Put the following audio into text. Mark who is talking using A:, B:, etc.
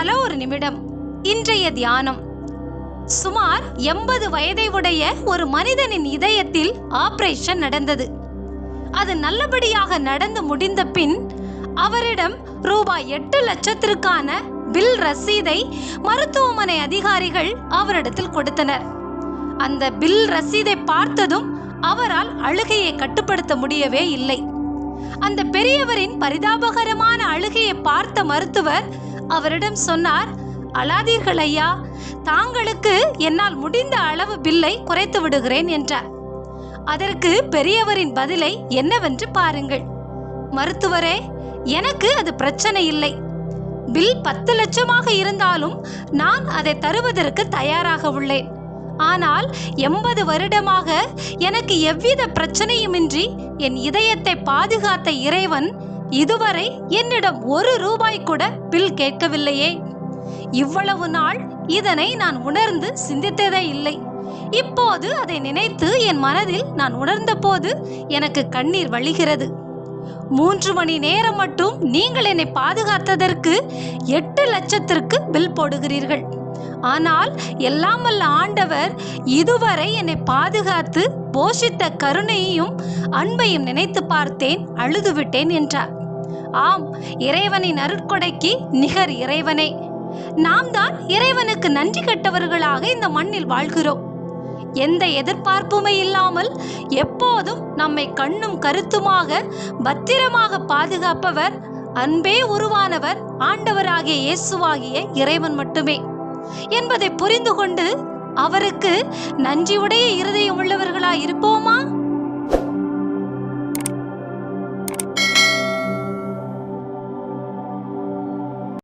A: Hello ஒரு நிமிடம். இன்றைய தியானம். சுமார் எண்பது வயதை உடைய ஒரு மனிதனின் இதயத்தில் ஆபரேஷன் நடந்தது. அது நல்லபடியாக நடந்து முடிந்த பின் அவரிடம் ரூபாய் எட்டு லட்சத்திற்கான பில் ரசீதை மருத்துவமனை அதிகாரிகள் அவரிடத்தில் கொடுத்தனர். அந்த பில் ரசீதை பார்த்ததும் அவரால் அழுகையை கட்டுப்படுத்த முடியவே இல்லை. அந்த பெரியவரின் பரிதாபகரமான அழுகையை பார்த்த மருத்துவர் அவரிடம் சொன்னார் அழாதீர்கள் ஐயா தாங்களுக்கு என்னால் முடிந்த அளவு பில்லை குறைத்து விடுகிறேன் என்றார். அதற்கு பெரியவரின் பதிலை என்னவென்று பாருங்கள். மருத்துவரே எனக்கு அது பிரச்சனை இல்லை. பில் பத்து லட்சமாக இருந்தாலும் நான் அதை தருவதற்கு தயாராக உள்ளேன். ஆனால் எண்பது வருடமாக எனக்கு எவ்வித பிரச்சனையுமின்றி என் இதயத்தை பாதுகாத்த இறைவன் இதுவரை என்னிடம் ஒரு ரூபாய் கூட பில் கேட்கவில்லையே. இவ்வளவு நாள் இதனை நான் உணர்ந்து சிந்தித்ததே இல்லை. இப்போது அதை நினைத்து என் மனதில் நான் உணர்ந்தபோது எனக்கு கண்ணீர் வழிகிறது. மூன்று மணி நேரம் மட்டும் நீங்கள் என்னை பாதுகாத்ததற்கு எட்டு லட்சத்திற்கு பில் போடுகிறீர்கள். ஆனால் எல்லாம் வல்ல ஆண்டவர் இதுவரை என்னை பாதுகாத்து போஷித்த கருணையையும் அன்பையும் நினைத்து பார்த்தேன் அழுதுவிட்டேன் என்றார். ஆம் இறைவனின் அருட்கொடைக்கு நிகர் இறைவனே. நாம் தான் இறைவனுக்கு நன்றி கெட்டவர்களாக இந்த மண்ணில் வாழ்கிறோம். எந்த எதிர்பார்ப்புமே இல்லாமல் எப்போதும் நம்மை கண்ணும் கருத்துமாக பத்திரமாக பாதுகாப்பவர் அன்பே உருவானவர் ஆண்டவராகிய இயேசுவாகிய இறைவன் மட்டுமே. என்பதை புரிந்து கொண்டு அவருக்கு நன்றியுடைய இருதயம் உள்ளவர்களாய் இருப்போமா?